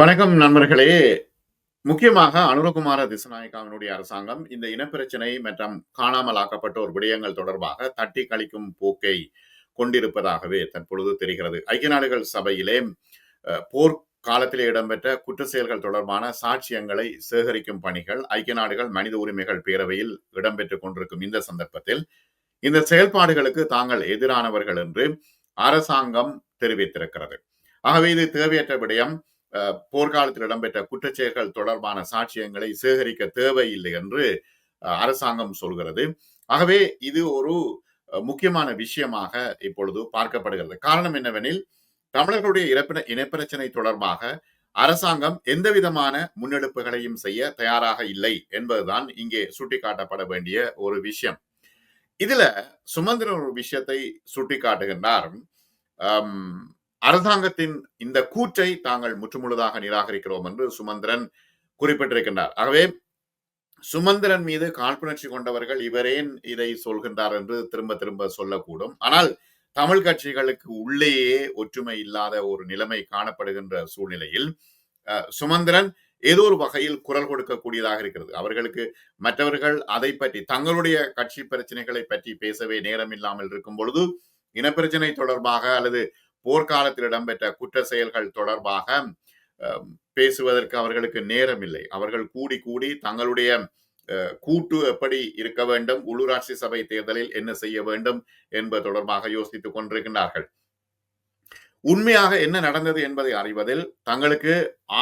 வணக்கம் நண்பர்களே. முக்கியமாக அனுரகுமார திசுநாயக்காவினுடைய அரசாங்கம் இந்த இனப்பிரச்சனை மற்றும் காணாமல் ஆக்கப்பட்டோர் விடயங்கள் தொடர்பாக தட்டி கழிக்கும் போக்கை கொண்டிருப்பதாகவே தற்பொழுது தெரிகிறது. ஐக்கிய நாடுகள் சபையிலே போர் காலத்திலே இடம்பெற்ற குற்ற செயல்கள் தொடர்பான சாட்சியங்களை சேகரிக்கும் பணிகள் ஐக்கிய நாடுகள் மனித உரிமைகள் பேரவையில் இடம்பெற்றுக் கொண்டிருக்கும் இந்த சந்தர்ப்பத்தில், இந்த செயல்பாடுகளுக்கு தாங்கள் எதிரானவர்கள் என்று அரசாங்கம் தெரிவித்திருக்கிறது. ஆகவே இது தேவையற்ற விடயம். போர்க்காலத்தில் இடம்பெற்ற குற்றச்செயல்கள் தொடர்பான சாட்சியங்களை சேகரிக்க தேவையில்லை என்று அரசாங்கம் சொல்கிறது. ஆகவே இது ஒரு முக்கியமான விஷயமாக இப்பொழுது பார்க்கப்படுகிறது. காரணம் என்னவெனில், தமிழர்களுடைய இறப்பின இனப்பிரச்சனை தொடர்பாக அரசாங்கம் எந்த விதமான முன்னெடுப்புகளையும் செய்ய தயாராக இல்லை என்பதுதான் இங்கே சுட்டிக்காட்டப்பட வேண்டிய ஒரு விஷயம். இதுல சுமந்திரன் ஒரு விஷயத்தை சுட்டிக்காட்டுகின்றார். அரசாங்கத்தின் இந்த கூற்றை தாங்கள் முற்றுமுழுதாக நிராகரிக்கிறோம் என்று சுமந்திரன் குறிப்பிட்டிருக்கின்றார். ஆகவே சுமந்திரன் மீது காழ்ப்புணர்ச்சி கொண்டவர்கள் இவரேன் இதை சொல்கின்றார் என்று திரும்ப திரும்ப சொல்லக்கூடும். ஆனால் தமிழ் கட்சிகளுக்கு உள்ளேயே ஒற்றுமை இல்லாத ஒரு நிலைமை காணப்படுகின்ற சூழ்நிலையில், சுமந்திரன் ஏதோ ஒரு வகையில் குரல் கொடுக்கக்கூடியதாக இருக்கிறது. அவர்களுக்கு மற்றவர்கள் அதை பற்றி தங்களுடைய கட்சி பிரச்சனைகளை பற்றி பேசவே நேரம் இல்லாமல் இருக்கும் பொழுது, இனப்பிரச்சனை தொடர்பாக அல்லது போர்க்காலத்தில் இடம்பெற்ற குற்ற செயல்கள் தொடர்பாக பேசுவதற்கு அவர்களுக்கு நேரம் இல்லை. அவர்கள் கூடி கூடி தங்களுடைய கூட்டு எப்படி இருக்க வேண்டும், உள்ளூராட்சி சபை தேர்தலில் என்ன செய்ய வேண்டும் என்பது தொடர்பாக யோசித்துக் கொண்டிருக்கின்றார்கள். உண்மையாக என்ன நடந்தது என்பதை அறிவதில் தங்களுக்கு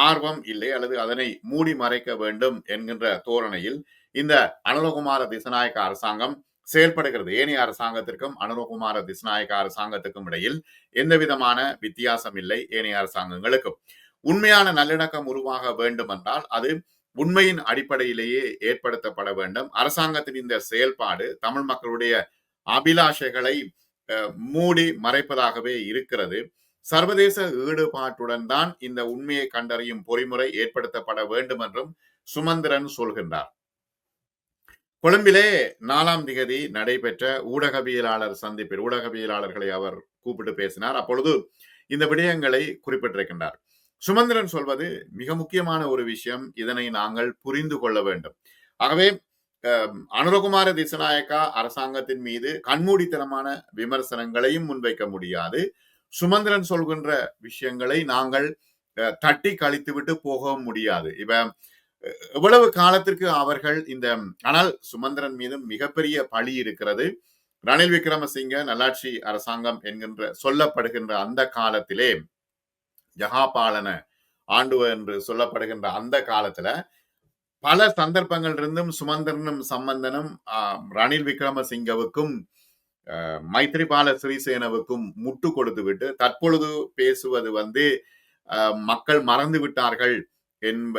ஆர்வம் இல்லை அல்லது அதனை மூடி மறைக்க வேண்டும் என்கின்ற தோரணையில் இந்த அனலகுமார திசநாயக்க அரசாங்கம் செயல்படுகிறது. ஏனைய அரசாங்கத்திற்கும் அனுரகுமார திஸ்நாயக அரசாங்கத்துக்கும் இடையில் எந்தவிதமான வித்தியாசம் இல்லை ஏனைய அரசாங்கங்களுக்கும். உண்மையான நல்லிணக்கம் உருவாக வேண்டுமென்றால், அது உண்மையின் அடிப்படையிலேயே ஏற்படுத்தப்பட வேண்டும். அரசாங்கத்தின் இந்த செயல்பாடு தமிழ் மக்களுடைய அபிலாஷைகளை மூடி மறைப்பதாகவே இருக்கிறது. சர்வதேச ஈடுபாட்டுடன் தான் இந்த உண்மையை கண்டறியும் பொறிமுறை ஏற்படுத்தப்பட வேண்டும் என்றும் சுமந்திரன் சொல்கின்றார். கொழும்பிலே நாலாம் திகதி நடைபெற்ற ஊடகவியலாளர் சந்திப்பில் ஊடகவியலாளர்களை அவர் கூப்பிட்டு பேசினார். அப்பொழுது இந்த விடயங்களை குறிப்பிட்டிருக்கின்றார். சுமந்திரன் சொல்வது மிக முக்கியமான ஒரு விஷயம். இதனை நாங்கள் புரிந்து கொள்ள வேண்டும். ஆகவே அனுரகுமார திசநாயக்கா அரசாங்கத்தின் மீது கண்மூடித்தனமான விமர்சனங்களையும் முன்வைக்க முடியாது. சுமந்திரன் சொல்கின்ற விஷயங்களை நாங்கள் அ தட்டி கழித்துவிட்டு போகவும் முடியாது. இப்ப எவ்வளவு காலத்திற்கு அவர்கள் இந்த ஆனால் சுமந்திரன் மீது மிகப்பெரிய பழி இருக்கிறது. ரணில் விக்ரமசிங்க நல்லாட்சி அரசாங்கம் என்கின்ற சொல்லப்படுகின்ற அந்த காலத்திலே யகாபாலன ஆண்டுவ என்று சொல்லப்படுகின்ற அந்த காலத்துல பல சந்தர்ப்பங்கள் இருந்தும் சுமந்திரனும் சம்பந்தனும் ரணில் விக்ரமசிங்கவுக்கும் மைத்ரிபால சிறிசேனவுக்கும் முட்டு கொடுத்துவிட்டு தற்பொழுது பேசுவது வந்து மக்கள் மறந்து விட்டார்கள் என்ப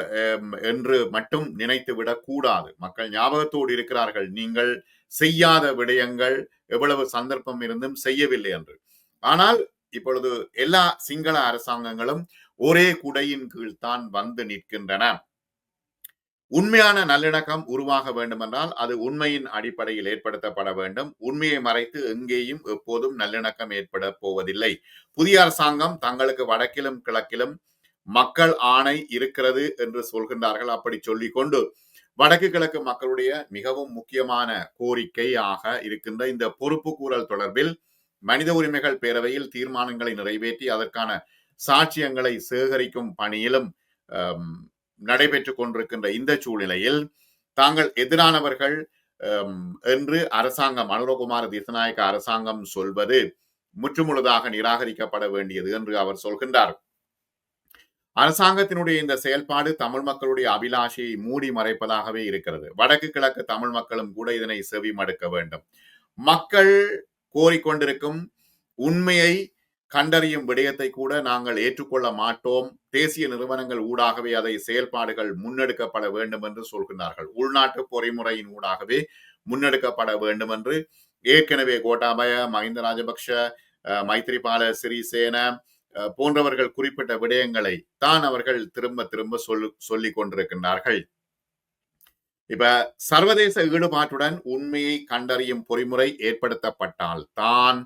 என்று மட்டும் நினைத்து கூடாது. மக்கள் ஞாபகத்தோடு இருக்கிறார்கள். நீங்கள் செய்யாத விடயங்கள் எவ்வளவு சந்தர்ப்பம் இருந்தும் செய்யவில்லை என்று. ஆனால் இப்பொழுது எல்லா சிங்கள அரசாங்கங்களும் ஒரே குடையின் கீழ் தான் வந்து நிற்கின்றன. உண்மையான நல்லிணக்கம் உருவாக வேண்டுமென்றால், அது உண்மையின் அடிப்படையில் ஏற்படுத்தப்பட வேண்டும். உண்மையை மறைத்து எங்கேயும் எப்போதும் நல்லிணக்கம் ஏற்படப் போவதில்லை. புதிய அரசாங்கம் தங்களுக்கு வடக்கிலும், கிழக்கிலும் மக்கள் ஆணை இருக்கிறது என்று சொல்கின்றார்கள். அப்படி சொல்லிக்கொண்டு வடக்கு கிழக்கு மக்களுடைய மிகவும் முக்கியமான கோரிக்கையாக இருக்கின்ற இந்த பொறுப்பு கூறல் தொடர்பில் மனித உரிமைகள் பேரவையில் தீர்மானங்களை நிறைவேற்றி அதற்கான சாட்சியங்களை சேகரிக்கும் பணியிலும் நடைபெற்றுக் கொண்டிருக்கின்ற இந்த சூழ்நிலையில், தாங்கள் எதிரானவர்கள் என்று அரசாங்கம் அனுரகுமார திசுநாயக்க அரசாங்கம் சொல்வது முற்றுமுழுதாக நிராகரிக்கப்பட வேண்டியது என்று அவர் சொல்கின்றார். அரசாங்கத்தினுடைய இந்த செயல்பாடு தமிழ் மக்களுடைய அபிலாஷையை மூடி மறைப்பதாகவே இருக்கிறது. வடக்கு கிழக்கு தமிழ் மக்களும் கூட இதனை செவி மடுக்க வேண்டும். மக்கள் கோரிக்கொண்டிருக்கும் உண்மையை கண்டறியும் விடயத்தை கூட நாங்கள் ஏற்றுக்கொள்ள மாட்டோம். தேசிய நிறுவனங்கள் ஊடாகவே அதை செயல்பாடுகள் முன்னெடுக்கப்பட வேண்டும் என்று சொல்கின்றார்கள். உள்நாட்டு பொறிமுறையின் ஊடாகவே முன்னெடுக்கப்பட வேண்டும் என்று ஏற்கனவே கோட்டாபய, மஹிந்த ராஜபக்ஷ, மைத்ரிபால சிறிசேன போன்றவர்கள் குறிப்பிட்ட விடயங்களை தான் அவர்கள் திரும்ப திரும்ப சொல்லு சொல்லிக் கொண்டிருக்கின்றார்கள். இப்ப சர்வதேச ஈடுபாட்டுடன் உண்மையை கண்டறியும் பொறிமுறை ஏற்படுத்தப்பட்டால் தான்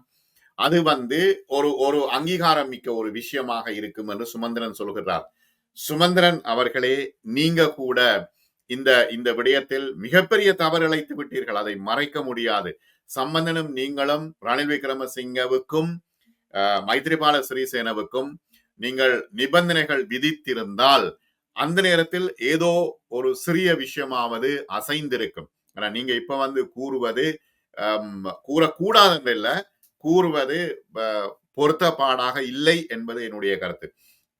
அது வந்து ஒரு ஒரு அங்கீகாரம் மிக்க ஒரு விஷயமாக இருக்கும் என்று சுமந்திரன் சொல்கிறார். சுமந்திரன் அவர்களே நீங்க கூட இந்த இந்த விடயத்தில் மிகப்பெரிய தவறு இழைத்து விட்டீர்கள் அதை மறைக்க முடியாது சம்பந்தனும் நீங்களும் ரணில் விக்ரமசிங்கவுக்கும் மைத்ரிபால சிறிசேனவுக்கும் நீங்கள் நிபந்தனைகள் விதித்திருந்தால் அந்த நேரத்தில் ஏதோ ஒரு சிறிய விஷயமாவது அசைந்திருக்கும். ஆனா நீங்க இப்ப வந்து கூறுவது கூறக்கூடாதுன்ற இல்லை கூறுவது பொருத்தப்பாடாக இல்லை என்பது என்னுடைய கருத்து.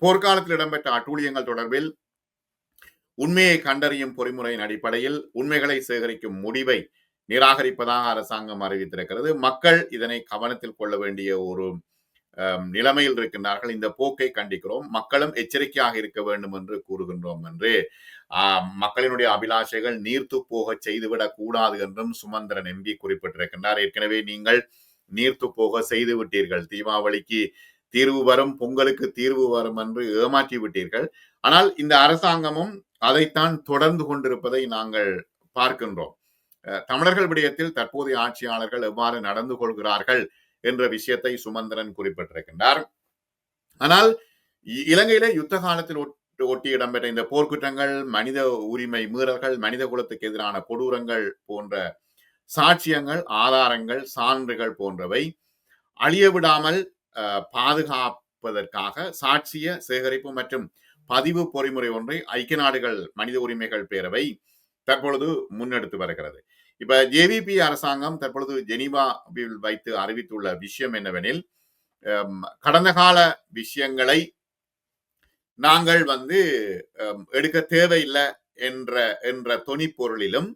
போர்க்காலத்தில் இடம்பெற்ற அட்டூழியங்கள் தொடர்பில் உண்மையை கண்டறியும் பொறிமுறையின் அடிப்படையில் உண்மைகளை சேகரிக்கும் முடிவை நிராகரிப்பதாக அரசாங்கம் அறிவித்திருக்கிறது. மக்கள் இதனை கவனத்தில் கொள்ள வேண்டிய ஒரு நிலைமையில் இருக்கின்றார்கள். இந்த போக்கை கண்டிக்கிறோம். மக்களும் எச்சரிக்கையாக இருக்க வேண்டும் என்று கூறுகின்றோம் என்று. மக்களினுடைய அபிலாஷைகள் நீர்த்து போக செய்துவிடக் கூடாது என்றும் சுமந்திரன் எம்பி குறிப்பிட்டிருக்கின்றார். ஏற்கனவே நீங்கள் நீர்த்து போக செய்து விட்டீர்கள் தீபாவளிக்கு தீர்வு வரும் பொங்கலுக்கு தீர்வு வரும் என்று ஏமாற்றி விட்டீர்கள். ஆனால் இந்த அரசாங்கமும் அதைத்தான் தொடர்ந்து கொண்டிருப்பதை நாங்கள் பார்க்கின்றோம். தமிழர்கள் விடயத்தில் தற்போதைய ஆட்சியாளர்கள் எவ்வாறு நடந்து கொள்கிறார்கள்? என்ற விஷயத்தை சுமந்திரன் குறிப்பிட்டிருக்கின்றார். ஆனால் இ- இலங்கையில யுத்த காலத்தில் ஒட்டி இடம்பெற்ற இந்த போர்க்குற்றங்கள் மனித உரிமை மீறல்கள் மனித குலத்துக்கு எதிரான கொடூரங்கள் போன்ற சாட்சியங்கள் ஆதாரங்கள் சான்றுகள் போன்றவை அழிய விடாமல் அஹ், பாதுகாப்பதற்காக சாட்சிய சேகரிப்பு மற்றும் பதிவு பொறிமுறை ஒன்றை ஐக்கிய நாடுகள் மனித உரிமைகள் பேரவை தற்பொழுது முன்னெடுத்து வருகிறது. இப்ப ஜேவிபி அரசாங்கம் தற்பொழுது ஜெனிவா வைத்து அறிவித்துள்ள விஷயம் என்னவெனில் கடந்த கால விஷயங்களை நாங்கள் வந்து எடுக்க தேவையில்லை என்ற என்ற தொனிப்பொருளிலும்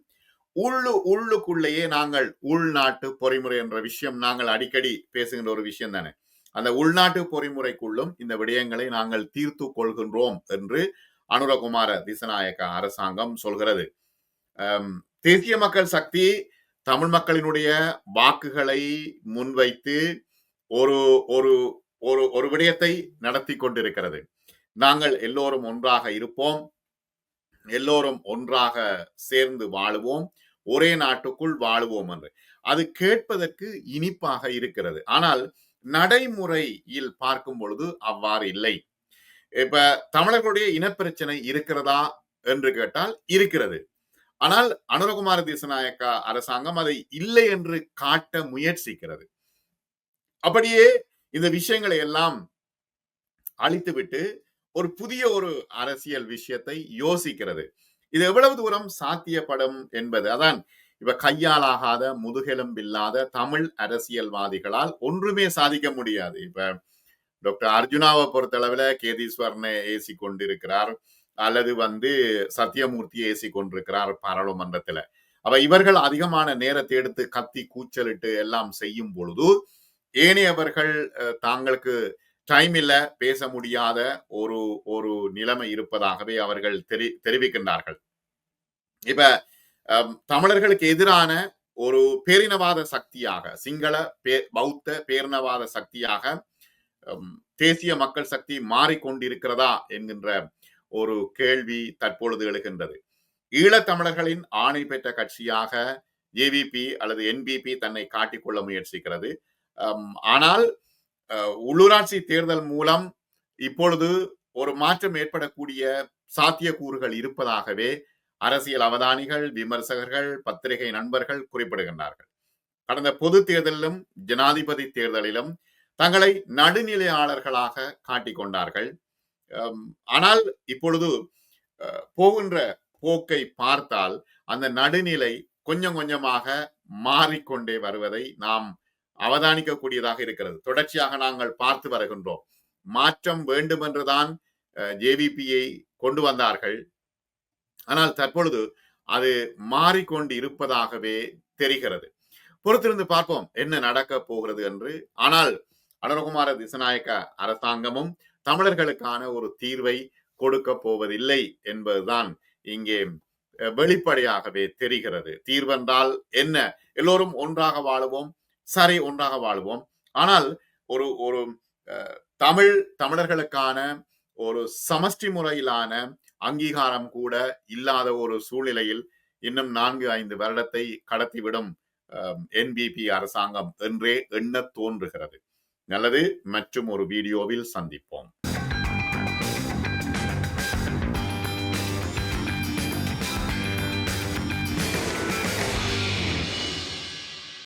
உள்ளு உள்ளுக்குள்ளேயே நாங்கள் உள்நாட்டு பொறிமுறை என்ற விஷயம் நாங்கள் அடிக்கடி பேசுகின்ற ஒரு விஷயம் தானே. அந்த உள்நாட்டு பொறிமுறைக்குள்ளும் இந்த விடயங்களை நாங்கள் தீர்த்து கொள்கின்றோம் என்று அனுரகுமார திசநாயக்க அரசாங்கம் சொல்கிறது. தேசிய மக்கள் சக்தி தமிழ் மக்களினுடைய வாக்குகளை முன்வைத்து ஒரு ஒரு ஒரு ஒரு விடயத்தை நடத்தி கொண்டிருக்கிறது. நாங்கள் எல்லோரும் ஒன்றாக இருப்போம். எல்லோரும் ஒன்றாக சேர்ந்து வாழுவோம். ஒரே நாட்டுக்குள் வாழுவோம் என்று. அது கேட்பதற்கு இனிப்பாக இருக்கிறது. ஆனால் நடைமுறையில் பார்க்கும் பொழுது அவ்வாறு இல்லை. இப்ப தமிழர்களுடைய இனப்பிரச்சனை இருக்கிறதா என்று கேட்டால் இருக்கிறது. ஆனால் அனுரகுமார திசநாயக்கா அரசாங்கம் அதை இல்லை என்று காட்ட முயற்சிக்கிறது. அப்படியே இந்த விஷயங்களை எல்லாம் அழித்துவிட்டு ஒரு புதிய ஒரு அரசியல் விஷயத்தை யோசிக்கிறது. இது எவ்வளவு தூரம் சாத்தியப்படும் என்பது அதான் இப்ப கையாலாகாத முதுகெலும்பில்லாத தமிழ் அரசியல்வாதிகளால் ஒன்றுமே சாதிக்க முடியாது. இப்ப டாக்டர் அர்ஜுனாவை பொறுத்தளவுல கேதீஸ்வரனை ஏசி கொண்டிருக்கிறார் அல்லது வந்து சத்தியமூர்த்தியை ஏசி கொண்டிருக்கிறார் பாராளுமன்றத்துல. அப்ப இவர்கள் அதிகமான நேரத்தை எடுத்து கத்தி கூச்சலிட்டு எல்லாம் செய்யும் பொழுது ஏனையவர்கள் அஹ், தாங்களுக்கு டைம் இல்ல பேச முடியாத ஒரு ஒரு நிலைமை இருப்பதாகவே அவர்கள் தெரி தெரிவிக்கின்றார்கள். இப்ப தமிழர்களுக்கு எதிரான ஒரு பேரினவாத சக்தியாக சிங்கள பே பௌத்த பேரினவாத சக்தியாக தேசிய மக்கள் சக்தி மாறிக்கொண்டிருக்கிறதா என்கின்ற ஒரு கேள்வி தற்பொழுது எழுகின்றது. ஈழத்தமிழர்களின் ஆணை பெற்ற கட்சியாக ஏவிபி அல்லது என்பிபி தன்னை காட்டிக்கொள்ள முயற்சிக்கிறது. ஆனால் அஹ், உள்ளூராட்சி தேர்தல் மூலம் இப்பொழுது ஒரு மாற்றம் ஏற்படக்கூடிய சாத்தியக்கூறுகள் இருப்பதாகவே அரசியல் அவதானிகள் விமர்சகர்கள் பத்திரிகை நண்பர்கள் குறிப்பிடுகின்றார்கள். கடந்த பொது தேர்தலிலும் ஜனாதிபதி தேர்தலிலும் தங்களை நடுநிலையாளர்களாக காட்டிக்கொண்டார்கள். ஆனால் இப்பொழுது போகின்ற போக்கை பார்த்தால் அந்த நடுநிலை கொஞ்சம் கொஞ்சமாக மாறிக்கொண்டே வருவதை நாம் அவதானிக்கக்கூடியதாக இருக்கிறது. தொடர்ச்சியாக நாங்கள் பார்த்து வருகின்றோம். மாற்றம் வேண்டும் என்றுதான் ஜேவிபியை கொண்டு வந்தார்கள். ஆனால் தற்பொழுது அது மாறிக்கொண்டு இருப்பதாகவே தெரிகிறது. பொறுத்திருந்து பார்ப்போம் என்ன நடக்க போகிறது என்று. ஆனால் அனுரகுமார திசநாயக்க அரசாங்கமும் தமிழர்களுக்கான ஒரு தீர்வை கொடுக்க போவதில்லை என்பதுதான் இங்கே வெளிப்படையாகவே தெரிகிறது. தீர்வென்றால் என்ன? எல்லோரும் ஒன்றாக வாழுவோம் சரி ஒன்றாக வாழுவோம். ஆனால் ஒரு ஒரு அஹ், தமிழ் தமிழர்களுக்கான ஒரு சமஷ்டி முறையிலான அங்கீகாரம் கூட இல்லாத ஒரு சூழ்நிலையில் இன்னும் நான்கு ஐந்து வருடத்தை கடத்திவிடும் என்பிபி அரசாங்கம் என்றே எண்ண தோன்றுகிறது. நல்லது. மற்றும் ஒரு வீடியோவில் சந்திப்போம்.